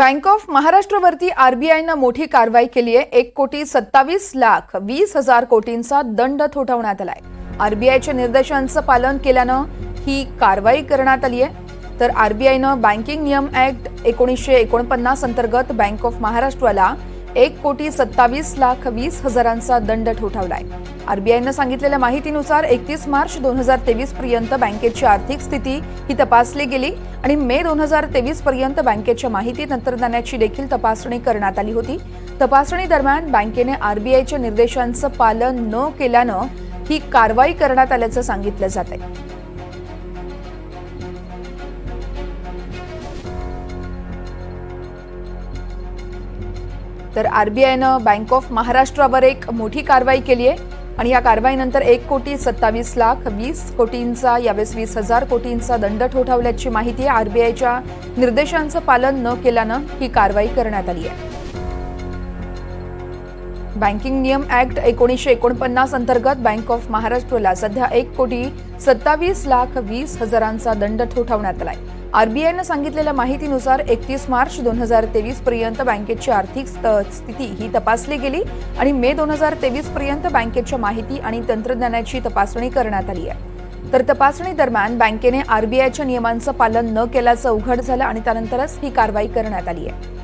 Bank of महाराष्ट्रवरती आरबीआयनं मोठी कारवाई केली आहे. एक कोटी सत्तावीस लाख वीस हजार कोटींचा दंड थोठवण्यात आलाय. आरबीआयच्या निर्देशांचं पालन केल्यानं ही कारवाई करण्यात आली आहे. तर आरबीआयनं बँकिंग नियम ऍक्ट एकोणीसशे एकोणपन्नास अंतर्गत बँक ऑफ महाराष्ट्राला एक कोटी सत्तावीस लाख वीस हजारांचा दंड ठोठावलाय. आरबीआयनं सांगितलेल्या माहितीनुसार एकतीस मार्च दोन हजार तेवीस पर्यंत बँकेची आर्थिक स्थिती ही तपासली गेली आणि मे दोन हजार तेवीस पर्यंत बँकेच्या माहिती तंत्रज्ञानाची देखील तपासणी करण्यात आली होती. तपासणी दरम्यान बँकेने आरबीआयच्या निर्देशांचं पालन न केल्यानं ही कारवाई करण्यात आल्याचं सांगितलं जात आहे तर आर बी आयनं बँक ऑफ महाराष्ट्रावर एक मोठी कारवाई केली आहे. आणि या कारवाईनंतर एक कोटी सत्तावीस लाख वीस कोटींचा यावेळेस वीस हजार कोटींचा दंड ठोठावल्याची माहिती आर बी आयच्या निर्देशांचं पालन न केल्यानं ही कारवाई करण्यात आली आहे. बँकिंग नियम ऍक्ट एकोणीसशे एकोणपन्नास अंतर्गत बँक ऑफ महाराष्ट्रला सध्या एक कोटी सत्तावीस लाख वीस हजारांचा दंड ठोठावण्यात आहे आरबीआयनं सांगितलेल्या माहितीनुसार एकतीस मार्च दोन हजार तेवीस पर्यंत बँकेची आर्थिक स्त- स्थिती ही तपासली गेली आणि मे दोन हजार तेवीस पर्यंत बँकेच्या माहिती आणि तंत्रज्ञानाची तपासणी करण्यात आली आहे. तर तपासणी दरम्यान बँकेने आरबीआयच्या नियमांचं पालन न केल्याचं उघड झालं आणि त्यानंतरच ही कारवाई करण्यात आली आहे.